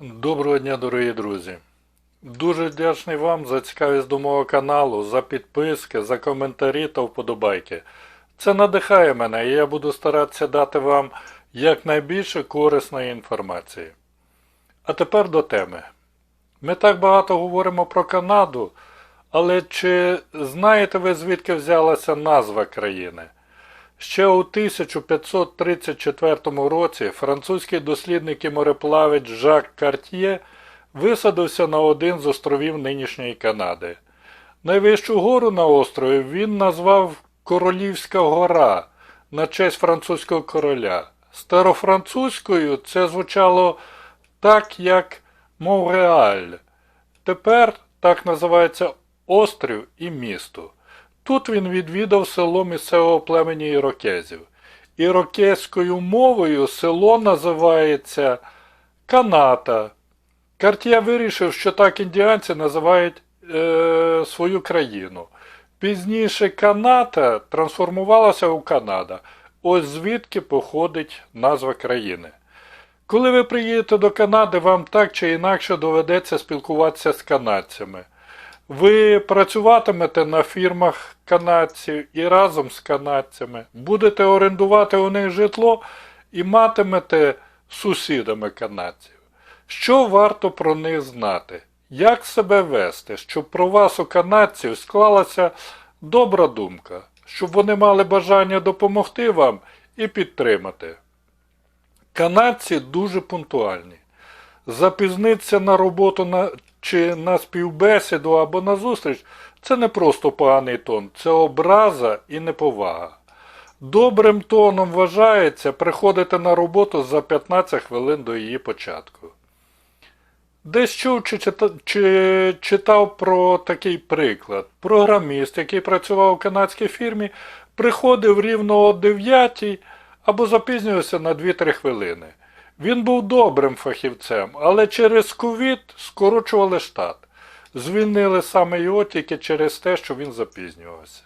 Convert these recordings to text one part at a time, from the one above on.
Доброго дня, дорогі друзі! Дуже вдячний вам за цікавість до мого каналу, за підписки, за коментарі та вподобайки. Це надихає мене і я буду старатися дати вам якнайбільше корисної інформації. А тепер до теми. Ми так багато говоримо про Канаду, але чи знаєте ви звідки взялася назва країни? Ще у 1534 році французький дослідник і мореплавець Жак Карт'є висадився на один з островів нинішньої Канади. Найвищу гору на острові він назвав Королівська гора на честь французького короля. Старофранцузькою це звучало так, як Монреаль. Тепер так називається острів і місто. Тут він відвідав село місцевого племені ірокезів. Ірокезькою мовою село називається Каната. Карт'є вирішив, що так індіанці називають е, свою країну. Пізніше Каната трансформувалася у Канада. Ось звідки походить назва країни. Коли ви приїдете до Канади, вам так чи інакше доведеться спілкуватися з канадцями. Ви працюватимете на фірмах канадців і разом з канадцями, будете орендувати у них житло і матимете сусідами канадців. Що варто про них знати? Як себе вести, щоб про вас у канадців склалася добра думка, щоб вони мали бажання допомогти вам і підтримати? Канадці дуже пунктуальні. Запізнитися на роботу на, чи на співбесіду або на зустріч це не просто поганий тон, це образа і неповага. Добрим тоном вважається приходити на роботу за 15 хвилин до її початку. Десь чув чи, чита- чи читав про такий приклад. Програміст, який працював у канадській фірмі, приходив рівно о 9 або запізнювався на 2-3 хвилини. Він був добрим фахівцем, але через ковід скорочували штат. Звільнили саме його тільки через те, що він запізнювався.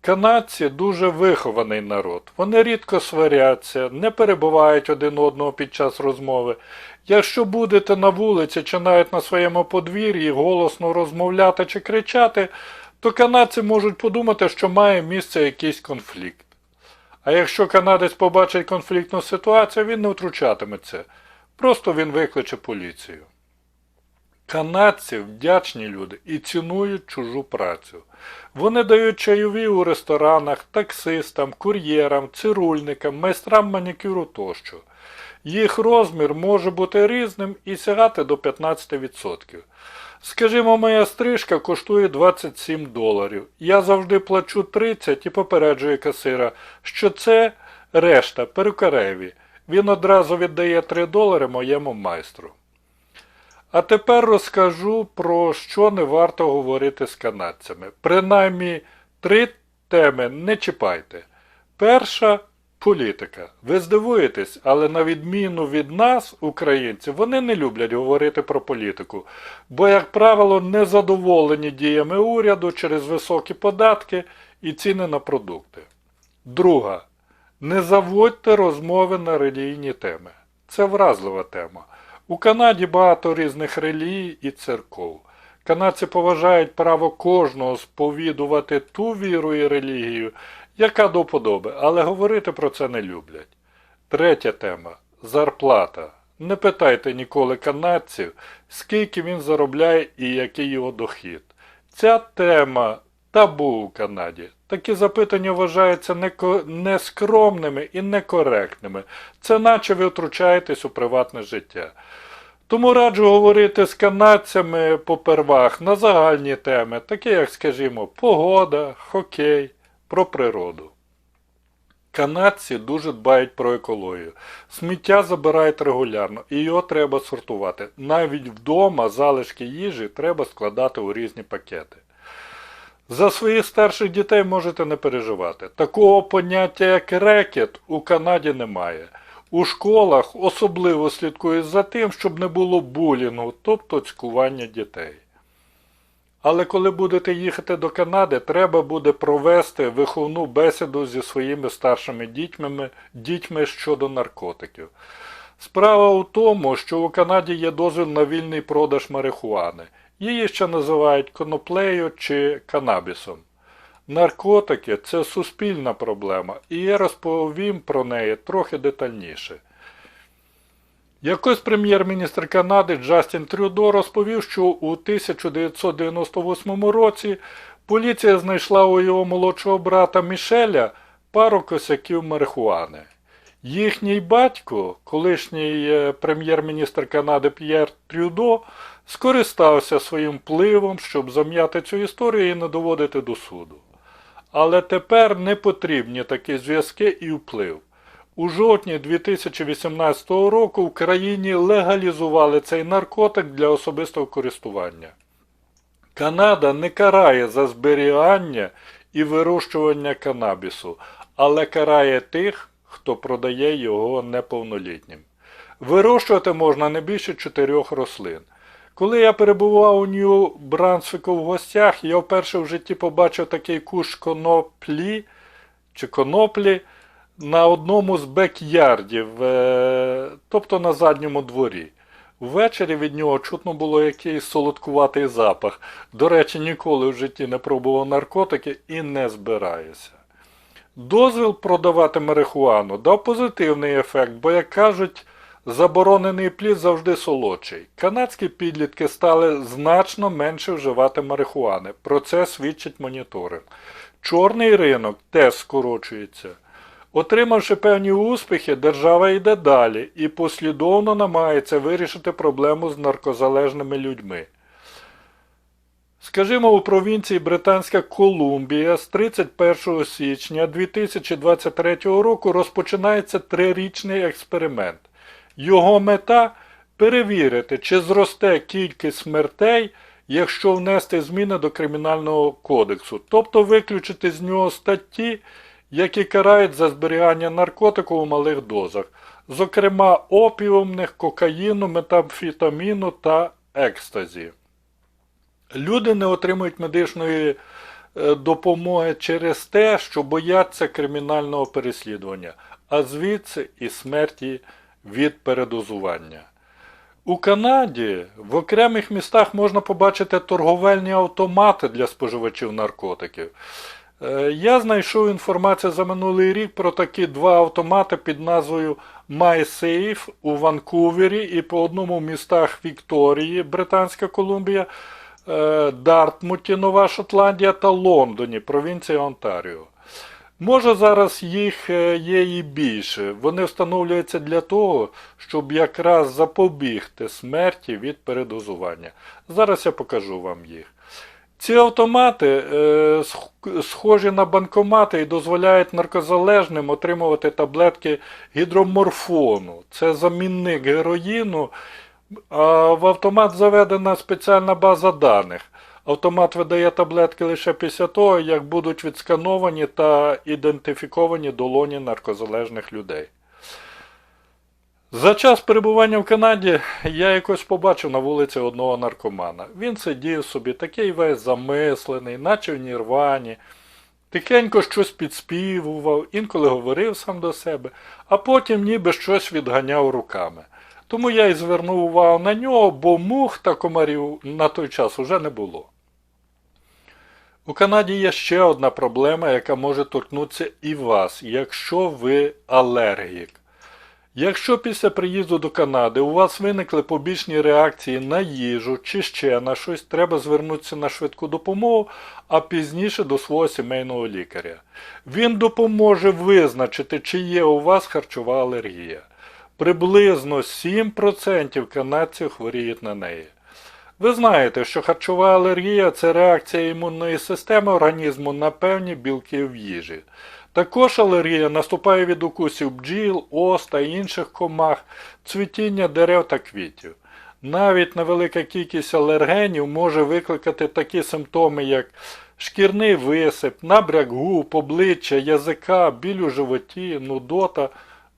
Канадці дуже вихований народ. Вони рідко сваряться, не перебувають один одного під час розмови. Якщо будете на вулиці чи навіть на своєму подвір'ї голосно розмовляти чи кричати, то канадці можуть подумати, що має місце якийсь конфлікт. А якщо канадець побачить конфліктну ситуацію, він не втручатиметься. Просто він викличе поліцію. Канадці вдячні люди і цінують чужу працю. Вони дають чайові у ресторанах, таксистам, кур'єрам, цирульникам, майстрам манікюру тощо. Їх розмір може бути різним і сягати до 15%. Скажімо, моя стрижка коштує 27 доларів. Я завжди плачу 30 і попереджую касира, що це решта перукареві. Він одразу віддає 3 долари моєму майстру. А тепер розкажу про що не варто говорити з канадцями. Принаймні три теми не чіпайте. Перша політика. Ви здивуєтесь, але на відміну від нас, українців, вони не люблять говорити про політику, бо, як правило, не задоволені діями уряду через високі податки і ціни на продукти. Друга. Не заводьте розмови на релігійні теми. Це вразлива тема. У Канаді багато різних релігій і церков. Канадці поважають право кожного сповідувати ту віру і релігію, яка до вподоби, але говорити про це не люблять. Третя тема зарплата. Не питайте ніколи канадців, скільки він заробляє і який його дохід. Ця тема табу у Канаді. Такі запитання вважаються нескромними і некоректними. Це наче ви втручаєтесь у приватне життя. Тому раджу говорити з канадцями попервах на загальні теми, такі як, скажімо, погода, хокей, про природу. Канадці дуже дбають про екологію. Сміття забирають регулярно і його треба сортувати. Навіть вдома залишки їжі треба складати у різні пакети. За своїх старших дітей можете не переживати. Такого поняття, як рекет, у Канаді немає. У школах особливо слідкують за тим, щоб не було булінгу, тобто цькування дітей. Але коли будете їхати до Канади, треба буде провести виховну бесіду зі своїми старшими дітьми, дітьми щодо наркотиків. Справа у тому, що у Канаді є дозвіл на вільний продаж марихуани. Її ще називають коноплею чи канабісом. Наркотики це суспільна проблема, і я розповім про неї трохи детальніше. Якось прем'єр-міністр Канади Джастін Трюдо розповів, що у 1998 році поліція знайшла у його молодшого брата Мішеля пару косяків марихуани. Їхній батько, колишній е, прем'єр-міністр Канади П'єр Трюдо, скористався своїм впливом, щоб зам'яти цю історію і не доводити до суду. Але тепер не потрібні такі зв'язки і вплив. У жовтні 2018 року в країні легалізували цей наркотик для особистого користування. Канада не карає за зберігання і вирощування канабісу, але карає тих, хто продає його неповнолітнім. Вирощувати можна не більше чотирьох рослин. Коли я перебував у Нью-Брансвіку в гостях, я вперше в житті побачив такий кущ коноплі чи коноплі на одному з бек-ярдів, е, тобто на задньому дворі. Ввечері від нього чутно було якийсь солодкуватий запах. До речі, ніколи в житті не пробував наркотики і не збираюся. Дозвіл продавати марихуану дав позитивний ефект, бо, як кажуть, заборонений плід завжди солодший. Канадські підлітки стали значно менше вживати марихуани. Про це свідчить моніторинг. Чорний ринок теж скорочується. Отримавши певні успіхи, держава йде далі і послідовно намагається вирішити проблему з наркозалежними людьми. Скажімо, у провінції Британська Колумбія з 31 січня 2023 року розпочинається трирічний експеримент. Його мета перевірити, чи зросте кількість смертей, якщо внести зміни до Кримінального кодексу, тобто виключити з нього статті, які карають за зберігання наркотику у малих дозах, зокрема опіумних, кокаїну, метамфетаміну та екстазі. Люди не отримують медичної е, допомоги через те, що бояться кримінального переслідування, а звідси і смерті від передозування. У Канаді в окремих містах можна побачити торговельні автомати для споживачів наркотиків. Е, Я знайшов інформацію за минулий рік про такі два автомати під назвою MySafe у Ванкувері і по одному в містах Вікторії, Британська Колумбія, е, Дартмуті, Нова Шотландія та Лондоні, провінція Онтаріо. Може зараз їх е, є і більше. Вони встановлюються для того, щоб якраз запобігти смерті від передозування. Зараз я покажу вам їх. Ці автомати е, схожі на банкомати і дозволяють наркозалежним отримувати таблетки гідроморфону. Це замінник героїну. А в автомат заведена спеціальна база даних. Автомат видає таблетки лише після того, як будуть відскановані та ідентифіковані долоні наркозалежних людей. За час перебування в Канаді я якось побачив на вулиці одного наркомана. Він сидів собі, такий весь замислений, наче в нірвані, тихенько щось підспівував, інколи говорив сам до себе, а потім ніби щось відганяв руками. Тому я й звернув увагу на нього, бо мух та комарів на той час уже не було. У Канаді є ще одна проблема, яка може торкнутися і вас, якщо ви алергік. Якщо після приїзду до Канади у вас виникли побічні реакції на їжу чи ще на щось, треба звернутися на швидку допомогу, а пізніше до свого сімейного лікаря. Він допоможе визначити, чи є у вас харчова алергія. Приблизно 7% канадців хворіють на неї. Ви знаєте, що харчова алергія це реакція імунної системи організму на певні білки в їжі. Також алергія наступає від укусів бджіл, ос та інших комах, цвітіння дерев та квітів. Навіть невелика кількість алергенів може викликати такі симптоми, як шкірний висип, набряк губ, обличчя, язика, біль у животі, нудота.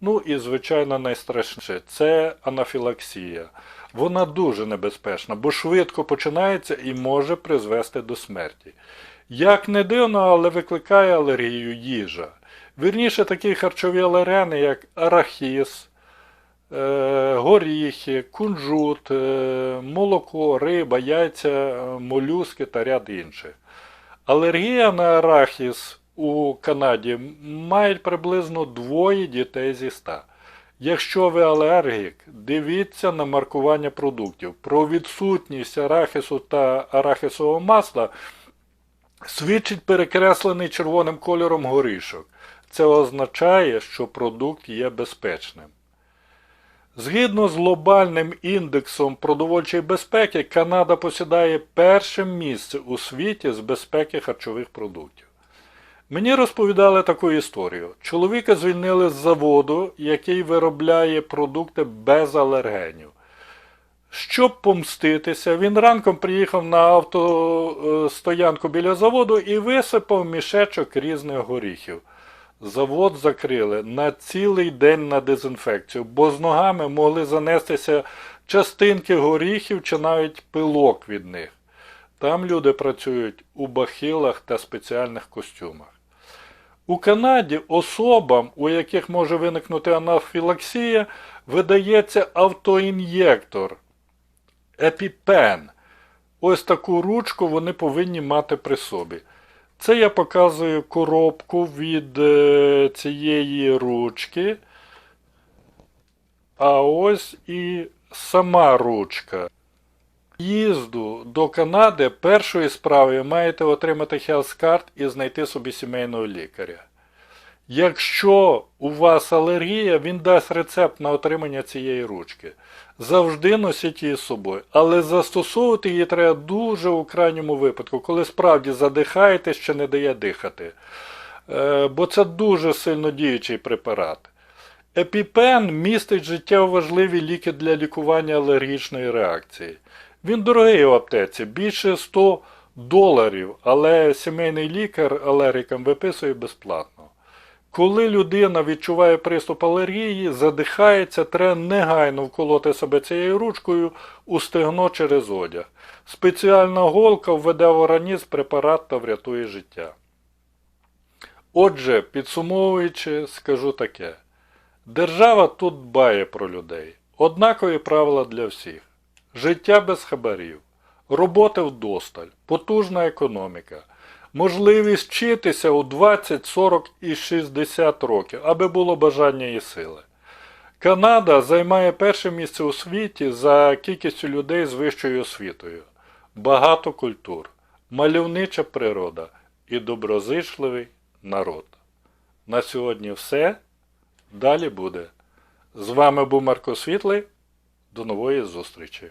Ну і, звичайно, найстрашніше це анафілаксія. Вона дуже небезпечна, бо швидко починається і може призвести до смерті. Як не дивно, але викликає алергію їжа. Вірніше такі харчові алергени, як арахіс, е, горіхи, кунжут, е, молоко, риба, яйця, молюски та ряд інших. Алергія на арахіс у Канаді мають приблизно двоє дітей зі ста. Якщо ви алергік, дивіться на маркування продуктів. Про відсутність арахісу та арахісового масла свідчить перекреслений червоним кольором горішок. Це означає, що продукт є безпечним. Згідно з глобальним індексом продовольчої безпеки, Канада посідає перше місце у світі з безпеки харчових продуктів. Мені розповідали таку історію. Чоловіка звільнили з заводу, який виробляє продукти без алергенів. Щоб помститися, він ранком приїхав на автостоянку біля заводу і висипав мішечок різних горіхів. Завод закрили на цілий день на дезінфекцію, бо з ногами могли занестися частинки горіхів чи навіть пилок від них. Там люди працюють у бахилах та спеціальних костюмах. У Канаді особам, у яких може виникнути анафілаксія, видається автоін'єктор епіпен. Ось таку ручку вони повинні мати при собі. Це я показую коробку від е, цієї ручки. А ось і сама ручка. Їзду до Канади першою справою маєте отримати Health Card і знайти собі сімейного лікаря. Якщо у вас алергія, він дасть рецепт на отримання цієї ручки. Завжди носіть її з собою. Але застосовувати її треба дуже у крайньому випадку, коли справді задихаєтесь чи не дає дихати. Е, бо це дуже сильно діючий препарат. Епіпен містить життєво важливі ліки для лікування алергічної реакції. Він дорогий у аптеці, більше 100 доларів, але сімейний лікар алергікам виписує безплатно. Коли людина відчуває приступ алергії, задихається, треба негайно вколоти себе цією ручкою у стегно через одяг. Спеціальна голка введе в організм препарат та врятує життя. Отже, підсумовуючи, скажу таке. Держава тут дбає про людей. Однакові правила для всіх. Життя без хабарів, роботи вдосталь, потужна економіка, можливість вчитися у 20, 40 і 60 років, аби було бажання і сили. Канада займає перше місце у світі за кількістю людей з вищою освітою, багато культур, мальовнича природа і доброзичливий народ. На сьогодні все. Далі буде. З вами був Марко Світлий. До нової зустрічі.